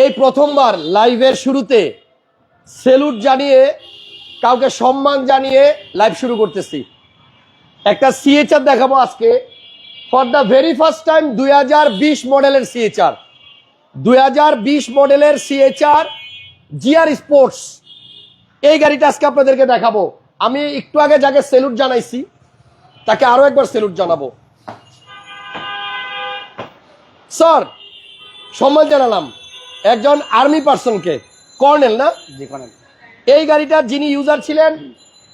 এই প্রথমবার লাইভের শুরুতে সেলুট জানিয়ে, কাউকে সম্মান জানিয়ে লাইভ শুরু করতেছি। একটা সিএচআর দেখাবো আজকে। For the very first time দু হাজার বিশ মডেলের সিএচআর দুই হাজার বিশ মডেলের সিএচআর জিআর স্পোর্টস এই গাড়িটা আজকে আপনাদেরকে দেখাবো। আমি একটু আগে যাকে সেলুট জানাইছি, তাকে আরও একবার সেলুট জানাব। স্যার সম্মান জানালাম। একজন আর্মি পার্সনকে। কর্নেল না? জি করেন এই গাড়িটার যিনি ইউজার ছিলেন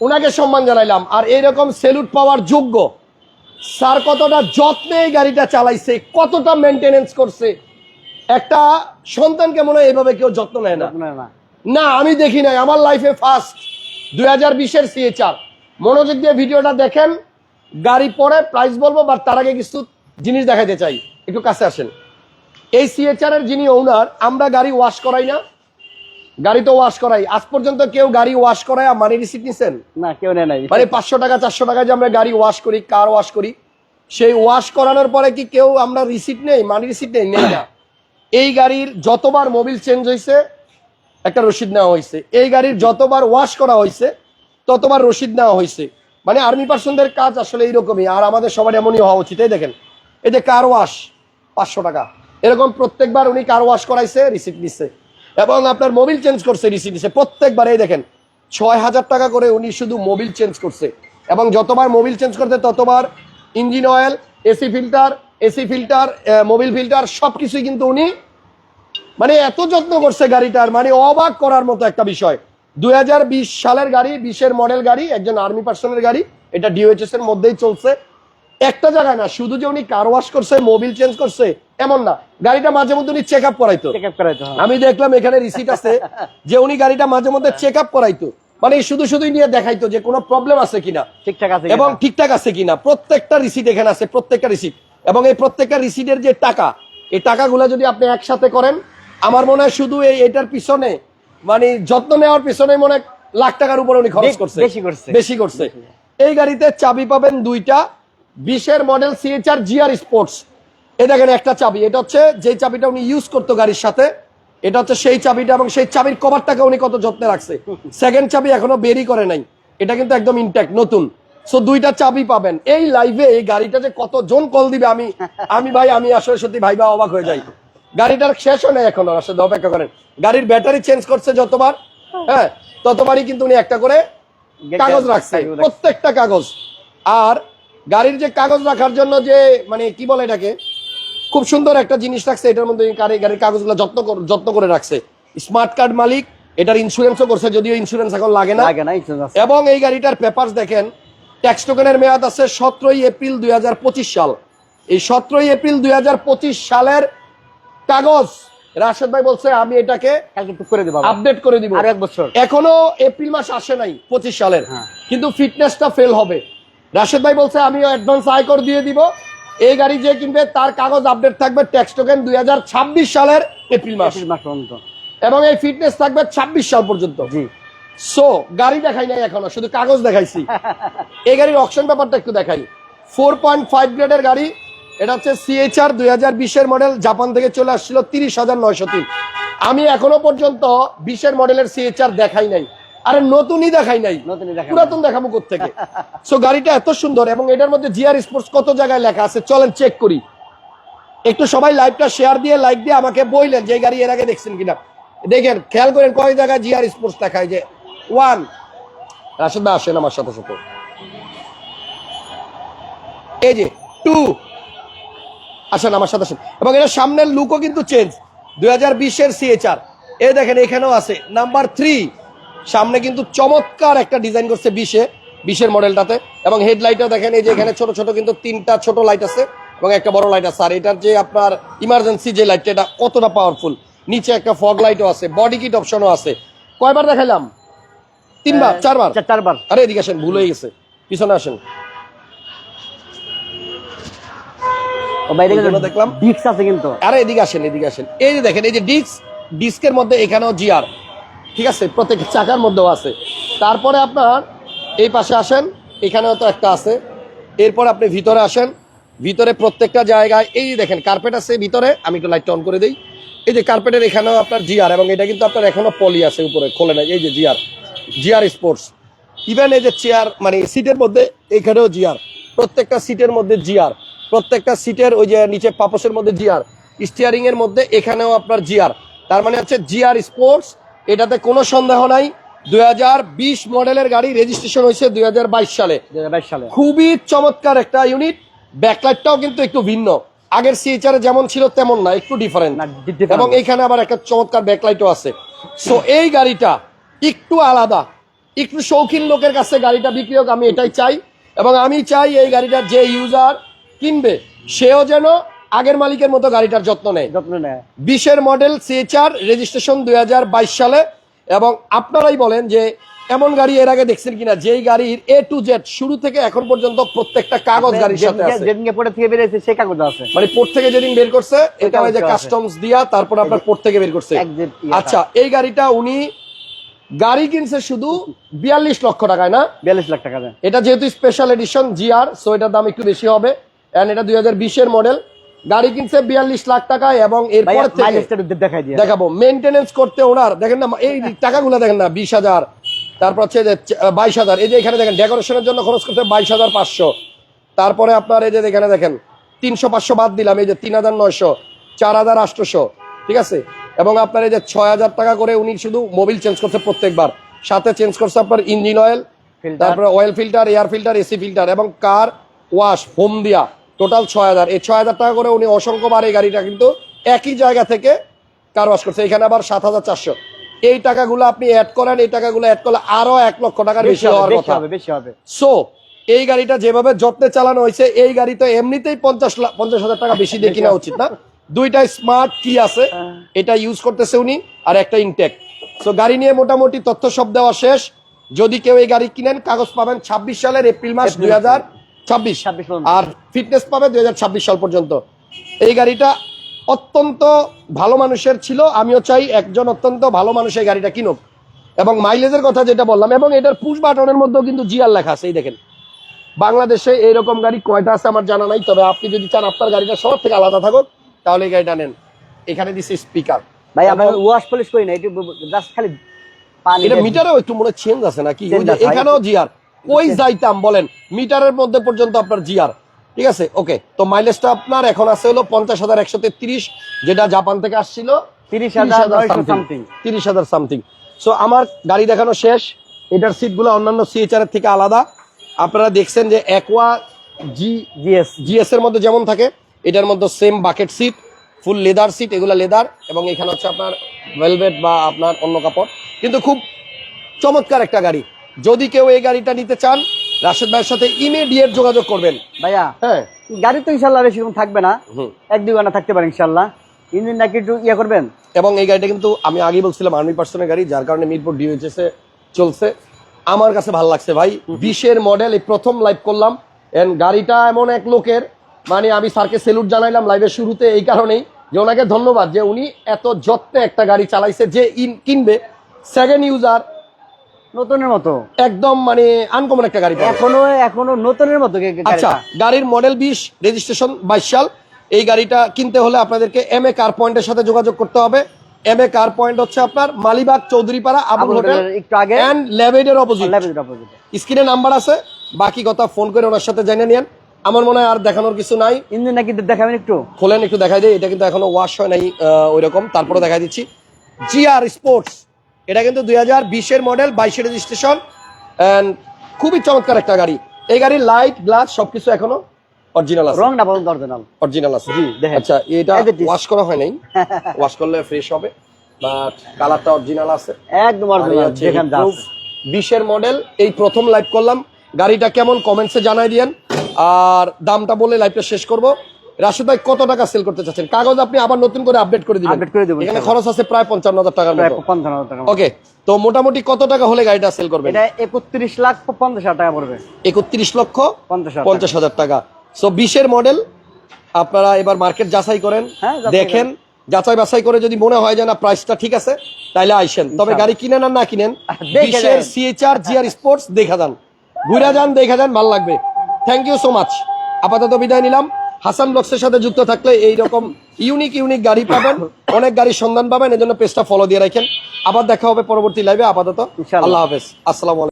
ওনাকে সম্মান জানাইলাম। আর এইরকম সেলুট পাওয়ার যোগ্য স্যার কতটা যত্নে এই গাড়িটা চালাইছে কতটা মেনটেনেন্স করছে একটা সন্তানকে মনে হয় এভাবে কেউ যত্ন নেয় না। না। আমি দেখি নাই আমার লাইফে ফার্স্ট দুই হাজার বিশের সিএচআর মনোযোগ দিয়ে ভিডিওটা দেখেন গাড়ি পরে প্রাইস বলব বা তার আগে কিছু জিনিস দেখাইতে চাই। একটু কাছে আসেন। এই সিএচআর এর যিনি ওনার আমরা গাড়ি ওয়াশ করাই না। গাড়ি তো ওয়াশ করাই। আজ পর্যন্ত কেউ গাড়ি ওয়াশ করায় মানি রিসিপ্ট নিছেন? না কেউ নেয় নাই। মানে পাঁচশো টাকা চারশো টাকা যে আমরা গাড়ি ওয়াশ করি কার ওয়াশ করি সেই ওয়াশ করানোর পরে কি কেউ আমরা রিসিপ্ট নেই? মানি রিসিপ্ট নেই? নেই না। এই গাড়ির যতবার মোবিল চেঞ্জ হয়েছে একটা রসিদ নেওয়া হয়েছে এই গাড়ির যতবার ওয়াশ করা হয়েছে ততবার রসিদ নেওয়া হয়েছে মানে আর্মি পার্সনদের কাজ আসলে এইরকমই আর আমাদের সবার এমনই হওয়া উচিত। এই দেখেন এই যে কার ওয়াশ পাঁচশো টাকা। এরকম প্রত্যেকবার উনি কার ওয়াশ করাইছে রিসিপ্ট নিচ্ছে এবং আপনার মোবিল চেঞ্জ করছে রিসিপ্ট নিচ্ছে প্রত্যেকবার এই দেখেন, ছয় হাজার টাকা করে উনি শুধু মোবিল চেঞ্জ করছে। এবং যতবার মোবিল চেঞ্জ করতে ততবার engine oil AC filter AC filter Mobil filter সব কিছুই কিন্তু উনি মানে এত যত্ন করছে গাড়িটার মানে অবাক করার মতো একটা বিষয়। দুই হাজার বিশ সালের গাড়ি, বিশের মডেল গাড়ি, একজন আর্মি পার্সনের গাড়ি, এটা ডিওএইচএস এর মধ্যেই চলছে। একটা জায়গায় না শুধু যে উনি কার ওয়াশ করছে মোবিল চেঞ্জ করছে এমন না। গাড়িটা মাঝে মধ্যে উনি চেক আপ করাইতো হবে আমি দেখলাম এখানে রিসিট আছে যে উনি গাড়িটা মাঝে মধ্যে চেক আপ করাইতো। মানে শুধু শুধুই নিয়ে দেখাইতো যে কোনো প্রবলেম আছে কিনা। ঠিকঠাক আছে এবং ঠিকঠাক আছে কিনা। প্রত্যেকটা রিসিট এখানে আছে প্রত্যেকটা রিসিট এবং এই প্রত্যেকটা রিসিটের যে টাকা এই টাকাগুলো যদি আপনি একসাথে করেন আমার মনে হয় শুধু এই এটার পিছনে মানে যত্ন নেওয়ার পিছনে মনে হয় লাখ টাকার উপরে উনি খরচ করছে। বেশি করছে। বেশি করছে। এই গাড়িতে চাবি পাবেন দুইটা বিশের মডেল সিএচআর জিআর স্পোর্টস এ দেখেন একটা চাবি এটা হচ্ছে যে চাবিটা উনি ইউজ করতো গাড়ির সাথে এটা হচ্ছে সেই চাবিটা এবং সেই চাবির কভারটাকে উনি কত যত্নে রাখছে। সেকেন্ড চাবি এখনও বেরি করে নাই এটা কিন্তু একদম ইনট্যাক্ট নতুন। সো দুইটা চাবি পাবেন। এই লাইভে এই গাড়িটা যে কত জন কল দিবে আমি আমি ভাই আমি আসলে সত্যি ভাই বা অবাক হয়ে যাই। গাড়িটার শেষও নেই এখনও আসলে অপেক্ষা করেন। গাড়ির ব্যাটারি চেঞ্জ করছে যতবার হ্যাঁ ততবারই কিন্তু উনি একটা করে কাগজ রাখছে। প্রত্যেকটা কাগজ। আর গাড়ির যে কাগজ রাখার জন্য যে মানে কি বলে এটাকে? খুব সুন্দর একটা জিনিস রাখছে এটার মধ্যে গাড়ি- গাড়ির কাগজগুলো যত্ন যত্ন করে রাখছে। স্মার্ট কার্ড মালিক এটার ইন্স্যুরেন্সও করছে যদিও ইন্স্যুরেন্স এখন লাগে না। এবং এই গাড়িটার পেপারস দেখেন ট্যাক্স টোকেনের মেয়াদ আছে সতেরোই এপ্রিল দুই হাজার পঁচিশ সাল। এই সতেরোই এপ্রিল দুই হাজার পঁচিশ সালের কাগজ রাশেদ ভাই বলছে আমি এটাকে করে দেবো আপডেট করে দিব। আর এক বছর। এখনও এপ্রিল মাস আসে নাই পঁচিশ সালের। হ্যাঁ। কিন্তু ফিটনেসটা ফেল হবে। রাশেদ ভাই বলছে আমি অ্যাডভান্স আয়কর দিয়ে দিব। এই গাড়ি যে কিনবে তার কাগজ আপডেট থাকবে ট্যাক্স টোকেন দু হাজার ছাব্বিশ সালের এপ্রিল মাস। পর্যন্ত। এবং এই ফিটনেস থাকবে ছাব্বিশ সাল পর্যন্ত। জি। সো গাড়ি দেখাই নাই এখনও শুধু কাগজ দেখাইছি। এই গাড়ির অপশন ব্যাপারটা একটু দেখাই। ফোর পয়েন্ট ফাইভ গ্রেডের গাড়ি এটা হচ্ছে সিএইচআর দুই হাজার বিশের মডেল জাপান থেকে চলে আসছিল তিরিশ হাজার নয়শো তিন। আমি এখনও পর্যন্ত বিশের মডেলের সিএইচআর দেখাই নাই। আরে নতুনই দেখাই নাই। পুরাতন দেখাবো থেকে সো গাড়িটা এত সুন্দর এবং এটার মধ্যে জিআর স্পোর্টস কত জায়গায় লেখা আছে চলেন চেক করি। একটু সবাই লাইভটা শেয়ার দিয়ে লাইক দিয়ে আমাকে বললেন যে গাড়ি এর আগে দেখছেন কিনা। দেখেন খেয়াল করেন কয় জায়গায় জিআর স্পোর্টস দেখায় যে ওয়ান রাশেদ ভাই আসেন আমার সাথে সাথে। এই যে টু আসেন আমার সাথে আসেন। এবং এর সামনের লুকও কিন্তু চেঞ্জ দুই হাজার বিশের সিএচআর এ দেখেন এখানেও আছে। নাম্বার থ্রি সামনে কিন্তু চমৎকার একটা ডিজাইন করছে বিশে বিশের মডেলটাতে। এবং হেডলাইটও দেখেন এই যে এখানে ছোট ছোট কিন্তু তিনটা ছোট লাইট আছে এবং একটা বড় লাইট আছে। আর এটার যে আপনার ইমার্জেন্সি যে লাইটটা এটা কতটা পাওয়ারফুল নিচে একটা ফগ লাইটও আছে বডি কিট অপশনও আছে। কয়বার দেখাইলাম? তিনবার চারবার? চারবার। আরে এদিকে আসেন ভুল হয়ে গেছে। পিছনে আসেন। দেখলাম। ডিক্স আছে কিন্তু। আরে এদিকে আসেন এদিকে আসেন। এই যে দেখেন এই যে ডিস্ক ডিস্কের মধ্যে এখানেও জিআর ঠিক আছে, প্রত্যেক চাকার মধ্যেও আছে। তারপরে আপনার এই পাশে আসেন, এখানেও তো একটা আছে। এরপর আপনি ভিতরে আসেন, ভিতরে প্রত্যেকটা জায়গায়, এই দেখেন কার্পেট আছে ভিতরে, আমি একটু লাইটটা অন করে দিই। এই যে কার্পেটের এখানেও আপনার জিআর এবং এটা কিন্তু আপনার এখনও পলি আছে উপরে, খোলে না এই যে জিআর জিআর স্পোর্টস ইভেন এই যে চেয়ার মানে সিটের মধ্যে, এখানেও জিআর প্রত্যেকটা সিটের মধ্যে জিআর প্রত্যেকটা সিটের ওই যে নিচে পাপসের মধ্যে জিআর স্টিয়ারিংয়ের মধ্যে এখানেও আপনার জিআর তার মানে হচ্ছে জিআর স্পোর্টস এটাতে কোনো সন্দেহ নাই। দু হাজার বিশ মডেলের গাড়ি রেজিস্ট্রেশন হয়েছে দু হাজার বাইশ সালে। সালে। খুবই চমৎকার একটা ইউনিট ব্যাকলাইটটাও কিন্তু একটু ভিন্ন। আগের সিএচআর যেমন ছিল তেমন না একটু ডিফারেন্ট। এবং এখানে আবার একটা চমৎকার ব্যাকলাইটও আছে। সো এই গাড়িটা একটু আলাদা। একটু শৌখিন লোকের কাছে গাড়িটা বিক্রি হোক আমি এটাই চাই। এবং আমি চাই এই গাড়িটার যে ইউজার কিনবে সেও যেন আগের মালিকের মতো গাড়িটার যত্ন নেয়। যত্ন নেয়। বিশের মডেল সিএচআর রেজিস্ট্রেশন দুই হাজার বাইশ সালে। এবং আপনারাই বলেন যে এমন গাড়ি এর আগে দেখছেন কিনা? যেই গাড়ির এ টু জেড শুরু থেকে এখন পর্যন্ত প্রত্যেকটা কাগজ গাড়ির সাথে আছে। যেদিনকে পরে থেকে বেরিয়েছে সে কাগজ আছে। মানে পোর্ট থেকে যেদিন বের করছে এটা ওই যে কাস্টমস দিয়া তারপর আপনার পোর্ট থেকে বের করছে। আচ্ছা এই গাড়িটা উনি গাড়ি কিনছে শুধু বিয়াল্লিশ লক্ষ টাকায় না? বিয়াল্লিশ লাখ টাকা এটা যেহেতু স্পেশাল এডিশন জিআর সো এটার দাম একটু বেশি হবে। এন্ড এটা দুই হাজার বিশের মডেল গাড়ি কিনছে বিয়াল্লিশ লাখ টাকায় এবং এরপর দেখাবো। মেনটেনেন্স করতে ওনার দেখেন না এই টাকাগুলো দেখেন না বিশ হাজার তারপর হচ্ছে বাইশ হাজার। এই যে এখানে দেখেন ডেকোরেশনের জন্য খরচ করতে বাইশ হাজার পাঁচশো। তারপরে আপনার এই যে এখানে দেখেন তিনশো পাঁচশো বাদ দিলাম এই যে তিন হাজার নয়শো চার হাজার আটশোশো ঠিক আছে? এবং আপনার এই যে ছয় হাজার টাকা করে উনি শুধু মোবিল চেঞ্জ করছে প্রত্যেকবার। সাথে চেঞ্জ করছে আপনার ইঞ্জিন অয়েল। তারপরে oil filter air filter AC filter এবং কার ওয়াশ হোম দিয়া। টোটাল ছয় হাজার। এই ছয় হাজার টাকা করে উনি অসংখ্যবার এই গাড়িটা কিন্তু একই জায়গা থেকে কার ওয়াশ করছে। এখানে আবার সাত হাজার চারশো। এই টাকাগুলো আপনি অ্যাড করেন এই টাকাগুলো অ্যাড করলে আরও এক লক্ষ টাকার বেশি বেশি হওয়ার কথা। বেশি হবে। সো এই গাড়িটা যেভাবে যত্নে চালানো হয়েছে এই গাড়ি তো এমনিতেই পঞ্চাশ পঞ্চাশ হাজার টাকা বেশি দিয়ে কিনা উচিত না। দুইটা স্মার্ট কি আছে। হ্যাঁ। এটা ইউজ করতেছে উনি আর একটা ইনটেক সো গাড়ি নিয়ে মোটামুটি তথ্য সব দেওয়া শেষ। যদি কেউ এই গাড়ি কিনেন কাগজ পাবেন ছাব্বিশ সালের এপ্রিল মাস। দুই হাজার ছাব্বিশ। 26 আর ফিটনেস পাবে দুই হাজার ছাব্বিশ সাল পর্যন্ত। এই গাড়িটা অত্যন্ত ভালো মানুষের ছিল আমিও চাই একজন অত্যন্ত ভালো মানুষ এই গাড়িটা কিনুক। এবং মাইলেজের কথা যেটা বললাম এবং এটার পুশ বাটনের মধ্যেও কিন্তু জিআর লেখা আছে এই দেখেন। বাংলাদেশে এইরকম গাড়ি কয়টা আছে আমার জানা নাই তবে আপনি যদি চান আপনার গাড়িটা সবার থেকে আলাদা থাকুক তাহলে এই গাড়িটা নেন। এখানে দিচ্ছে স্পিকার ভাই আমরা ওয়াশ পলিশ করি না এটা জাস্ট খালি এটা মিটারেও একটু মনে চেঞ্জ আছে নাকি। এখানেও জিআর কই যাইতাম বলেন মিটারের মধ্যে পর্যন্ত আপনার জিআর। ঠিক আছে? ওকে তো মাইলেজটা আপনার এখন আছে হলো পঞ্চাশ হাজার একশো তেত্রিশ যেটা জাপান থেকে আসছিল। 30,900 something। তিরিশ হাজার সামথিং সো আমার গাড়ি দেখানো শেষ। এটার সিটগুলো অন্যান্য সিএচআর এর থেকে আলাদা। আপনারা দেখছেন যে একোয়া জি জিএস জিএস এর মধ্যে যেমন থাকে এটার মধ্যে same bucket seat full leather seat এগুলো লেদার এবং এখানে হচ্ছে আপনার ভেলভেট বা আপনার অন্য কাপড়। কিন্তু খুব চমৎকার একটা গাড়ি। যদি কেউ এই গাড়িটা নিতে চান রাশেদ ভাইয়ের সাথে ইমিডিয়েট যোগাযোগ করবেন। ভাইয়া হ্যাঁ। গাড়ি তো ইনশাল্লাহ বেশি রকম থাকবে না। এক দুই ঘণ্টা থাকতে পারে ইনশাল্লাহ। ইঞ্জিন নাকি একটু ইয়ে করবেন? এবং এই গাড়িটা কিন্তু আমি আগে বলছিলাম আর্মি পার্সনের গাড়ি যার কারণে মিরপুর ডিওএইচএস এ চলছে। আমার কাছে ভালো লাগছে ভাই। বিশের মডেল এই প্রথম লাইভ করলাম। এন্ড গাড়িটা এমন এক লোকের মানে আমি স্যারকে সেলুট জানাইলাম লাইভের শুরুতে এই কারণেই যে ওনাকে ধন্যবাদ যে উনি এত যত্নে একটা গাড়ি চালাইছে যে ইন- কিনবে। সেকেন্ড ইউজার নতুনের মতো? একদম মানে আনকমন একটা গাড়ি এখনও এখনও নতুনের মতো আচ্ছা গাড়ির মডেল বিশ রেজিস্ট্রেশন বাইশ সাল। এই গাড়িটা কিনতে হলে আপনাদেরকে এম এ কার পয়েন্টের সাথে যোগাযোগ করতে হবে। এম এ কার পয়েন্ট হচ্ছে আপনার মালিবাগ চৌধুরীপাড়া আবুল হোটেল একটু আগে। এন্ড লেভেডের অপোজিট স্ক্রিনে নাম্বার আছে। বাকি কথা ফোন করে ওনার সাথে জেনে নিন আমার মনে হয় আর দেখানোর কিছু নাই। ইঞ্জিন নাকি দেখাবেন একটু? খোলেন একটু দেখাই দিই। এটা কিন্তু এখনও ওয়াশ হয় নাই ওই রকম তারপরে দেখাই দিচ্ছি। জিআর স্পোর্টস এটা কিন্তু দুই হাজার বিশের মডেল বাইশের রেজিস্ট্রেশন অ্যান্ড খুবই চমৎকার একটা গাড়ি। এই গাড়ির লাইট গ্লাস সবকিছু এখনও অরিজিনাল আছে। রং না অরিজিনাল অরিজিনাল আছে। জি, দেখেন। আচ্ছা এটা. ওয়াশ করা হয় নাই। ওয়াশ করলে ফ্রেশ হবে বাট কালারটা অরিজিনাল আছে। একদম অরিজিনাল মডেল এই প্রথম লাইভ করলাম। গাড়িটা কেমন কমেন্টসে জানাই দিয়েন। আর দামটা বলে লাইভটা শেষ করব। রাশেদ ভাই কত টাকা সেল করতে চাচ্ছেন? কাগজ আপনি আবার নতুন করে আপডেট করে দিবেন। Update করে দেবো, এখানে খরচ আছে প্রায় পঞ্চান্ন হাজার টাকার মতো। পঞ্চান্ন হাজার টাকা ওকে তো মোটামুটি কত টাকা হলে গাড়িটা সেল করবেন? এটা একত্রিশ লাখ পঞ্চাশ হাজার টাকা পড়বে। একত্রিশ লক্ষ পঞ্চাশ হাজার পঞ্চাশ হাজার টাকা। সো বিশের মডেল আপনারা এবার মার্কেট যাচাই করেন হ্যাঁ, দেখেন। যাচাই বাছাই করে যদি মনে হয় যে না প্রাইসটা ঠিক আছে তাহলে আইসেন। তবে গাড়ি কিনেন আর না কিনেন বিশের। সিএচআর জিআর স্পোর্টস দেখা যান। ঘুরে যান দেখা যান ভালো লাগবে। থ্যাংক ইউ সো মাচ আপাতত বিদায় নিলাম। হাসান ব্লগসের সাথে যুক্ত থাকলে এই রকম ইউনিক ইউনিক গাড়ি পাবেন। অনেক গাড়ির সন্ধান পাবেন এজন্য পেজটা ফলো দিয়ে রাখেন। আবার দেখা হবে পরবর্তী লাইভে আপাতত। আল্লাহ হাফেজ। আসসালামু আলাইকুম।